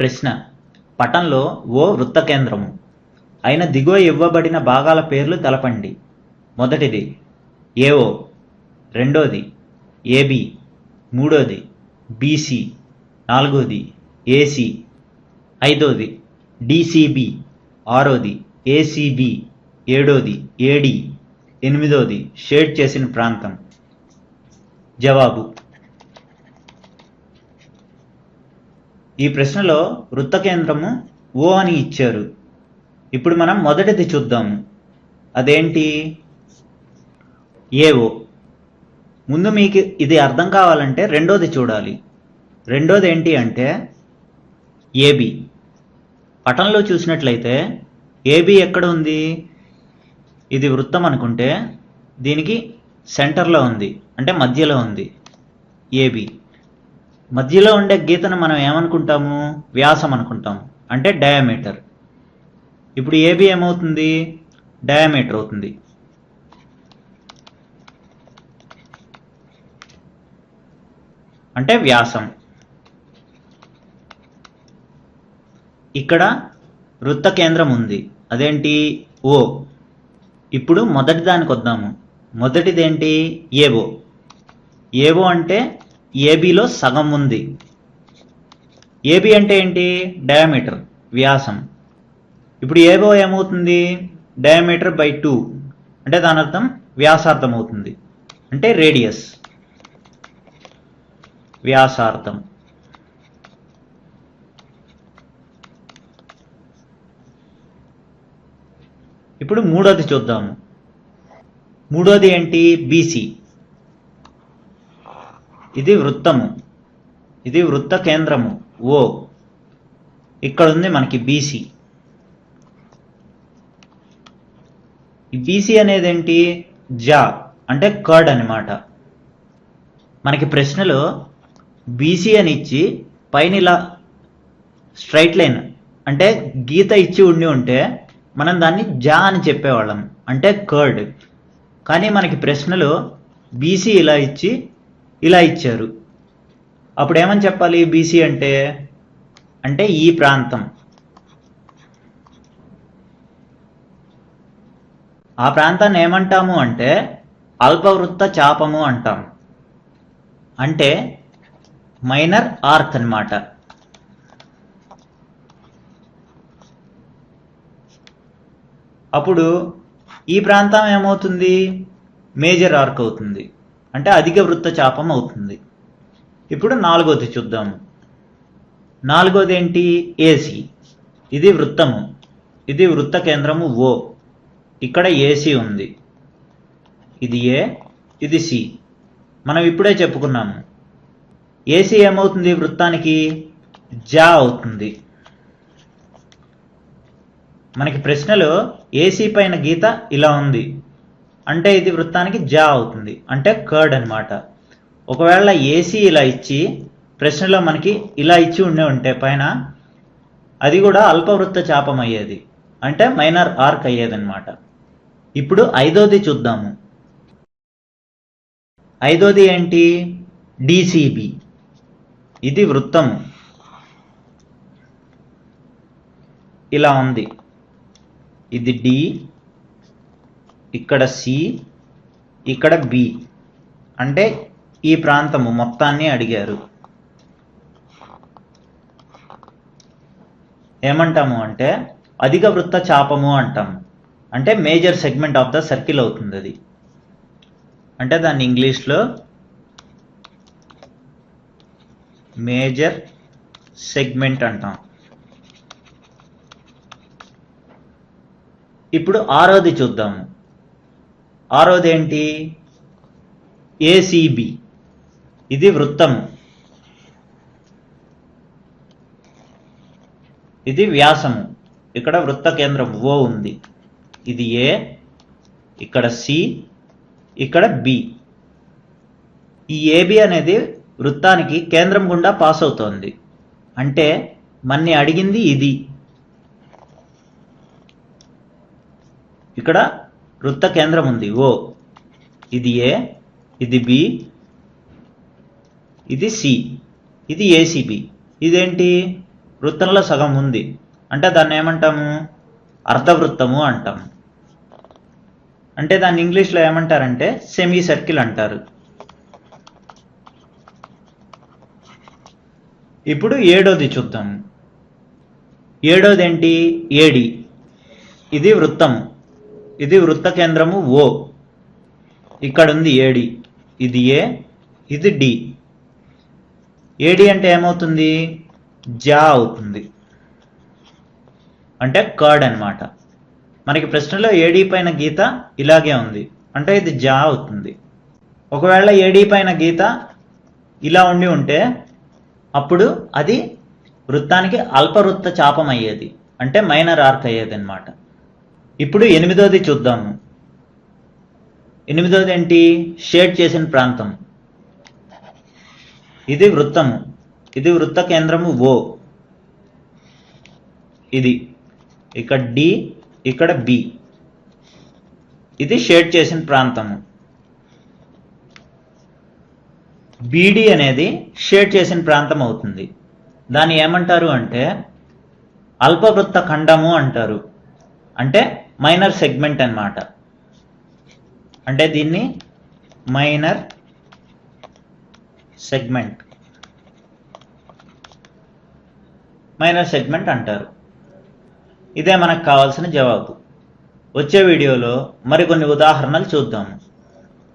ప్రశ్న. పటంలో ఓ వృత్త కేంద్రము. అయిన దిగువ ఇవ్వబడిన భాగాల పేర్లు తెలపండి. మొదటిది ఏఓ. రెండోది ఏబి. మూడోది బీసీ. నాలుగోది ఏసీ. ఐదోది డిసిబి. ఆరోది ఏసీబి. ఏడోది ఏడి. ఎనిమిదోది షేడ్ చేసిన ప్రాంతం. జవాబు. ఈ ప్రశ్నలో వృత్త కేంద్రము ఓ అని ఇచ్చారు. ఇప్పుడు మనం మొదటిది చూద్దాము. అదేంటి? ఏవో ముందు మీకు ఇది అర్థం కావాలంటే రెండోది చూడాలి. రెండోది ఏంటి అంటే ఏబి పటంలో చూసినట్లయితే ఏబి ఎక్కడ ఉంది? ఇది వృత్తం అనుకుంటే దీనికి సెంటర్లో ఉంది. అంటే మధ్యలో ఉంది. ఏబి మధ్యలో ఉండే గీతను మనం ఏమనుకుంటాము? వ్యాసం అనుకుంటాం అంటే డయామీటర్. ఇప్పుడు ఏబి ఏమవుతుంది? డయామీటర్ అవుతుంది. అంటే వ్యాసం. ఇక్కడ వృత్త కేంద్రం ఉంది. అదేంటి? ఓ. ఇప్పుడు మొదటి దానికి వద్దాము మొదటిదేంటి? ఏవో. ఏవో అంటే ఏబిలో సగం ఉంది. ఏబి అంటే ఏంటి? డయామీటర్ వ్యాసం. ఇప్పుడు ఏబో ఏమవుతుంది? Diameter by two. అంటే దాని అర్థం వ్యాసార్థం అవుతుంది అంటే రేడియస్. వ్యాసార్థం. ఇప్పుడు మూడోది చూద్దాము. మూడోది ఏంటి? బీసీ. ఇది వృత్తము. ఇది వృత్త కేంద్రము. ఓ. ఇక్కడ ఉంది మనకి బీసీ. ఈ బీసీ అనేది ఏంటి జా అంటే కర్డ్ అన్నమాట. మనకి ప్రశ్నలో బీసీ అని ఇచ్చి పైన ఇలా స్ట్రైట్ లైన్ అంటే గీత ఇచ్చి ఉండి ఉంటే మనం దాన్ని జా అని చెప్పేవాళ్ళం. అంటే కర్డ్. కానీ మనకి ప్రశ్నలో బీసీ ఇలా ఇచ్చి ఇలా ఇచ్చారు. అప్పుడు ఏమని చెప్పాలి బీసీ అంటే? అంటే ఈ ప్రాంతం. ఆ ప్రాంతాన్ని ఏమంటాము అంటే అల్పవృత్త చాపము అంటాం. అంటే మైనర్ ఆర్క్ అన్నమాట. అప్పుడు ఈ ప్రాంతం ఏమవుతుంది? మేజర్ ఆర్క్ అవుతుంది. అంటే అధిక వృత్త చాపం అవుతుంది. ఇప్పుడు నాలుగోది చూద్దాము నాలుగోది ఏంటి ఏసీ. ఇది వృత్తము. ఇది వృత్త కేంద్రము ఓ. ఇక్కడ ఏసీ ఉంది. ఇది ఏ? ఇది సి. మనం ఇప్పుడే చెప్పుకున్నాము. ఏసీ ఏమవుతుంది వృత్తానికి? జా అవుతుంది. మనకి ప్రశ్నలో ఏసీ పైన గీత ఇలా ఉంది. అంటే ఇది వృత్తానికి జా అవుతుంది. అంటే కర్డ్ అన్నమాట. ఒకవేళ ఏసీ ఇలా ఇచ్చి ప్రశ్నలో మనకి ఇలా ఇచ్చి ఉండే ఉంటే పైన అది కూడా అల్పవృత్త చాపం అయ్యేది. అంటే మైనర్ ఆర్క్ అయ్యేది అనమాట ఇప్పుడు ఐదోది చూద్దాము. ఐదోది ఏంటి? డిసిబి ఇది వృత్తము ఇలా ఉంది. ఇది డి ఇక్కడ సి ఇక్కడ బి అంటే ఈ ప్రాంతము మొత్తాన్ని అడిగారు. ఏమంటాము అంటే అధిక వృత్త చాపము అంటాము అంటే major segment of the circle అవుతుంది అది. అంటే దాన్ని ఇంగ్లీష్లో మేజర్ సెగ్మెంట్ అంటాం. ఇప్పుడు ఆరోది చూద్దాము. ఆరోది ఏంటి ఏసీబి ఇది వృత్తము ఇది వ్యాసము. ఇక్కడ వృత్త కేంద్రం ఓ ఉంది. ఇది ఏ ఇక్కడ సి ఇక్కడ బి ఈ ఏబి అనేది వృత్తానికి కేంద్రం గుండా పాస్ అవుతోంది. అంటే మన్ని అడిగింది ఇది. ఇక్కడ వృత్త కేంద్రం ఉంది. ఓ ఇది ఏ? ఇది బి? ఇది సి. ఇది ఏసీబి. ఇదేంటి? వృత్తంలో సగం ఉంది. అంటే దాన్ని ఏమంటాము? అర్ధవృత్తము అంటాము అంటే దాన్ని ఇంగ్లీష్లో ఏమంటారంటే సెమీ సర్కిల్ అంటారు. ఇప్పుడు ఏడోది చూద్దాం. ఏడోది ఏంటి ఏడి. ఇది వృత్తము ఇది వృత్త కేంద్రము ఓ. ఇక్కడ ఉంది ఏడి ఇది ఏ ఇది డి. ఏడి అంటే ఏమవుతుంది? జా అవుతుంది. అంటే కర్డ్ అనమాట మనకి ప్రశ్నలో ఏడీ పైన గీత ఇలాగే ఉంది. అంటే ఇది జా అవుతుంది. ఒకవేళ ఏడీ పైన గీత ఇలా ఉండి ఉంటే అప్పుడు అది వృత్తానికి అల్పవృత్త చాపం అయ్యేది అంటే మైనర్ ఆర్క్ అయ్యేది అనమాట ఇప్పుడు ఎనిమిదోది చూద్దాము ఎనిమిదోది ఏంటి? షేడ్ చేసిన ప్రాంతం. ఇది వృత్తము. ఇది వృత్త కేంద్రము ఓ ఇది. ఇక్కడ డి ఇక్కడ బి ఇది షేడ్ చేసిన ప్రాంతము. బీడి అనేది షేడ్ చేసిన ప్రాంతం అవుతుంది. దాన్ని ఏమంటారు అంటే అల్పవృత్త ఖండము అంటారు. అంటే మైనర్ సెగ్మెంట్ అన్నమాట. అంటే దీన్ని మైనర్ సెగ్మెంట్ మైనర్ సెగ్మెంట్ అంటారు. ఇదే మనకు కావాల్సిన జవాబు. వచ్చే వీడియోలో మరికొన్ని ఉదాహరణలు చూద్దాము.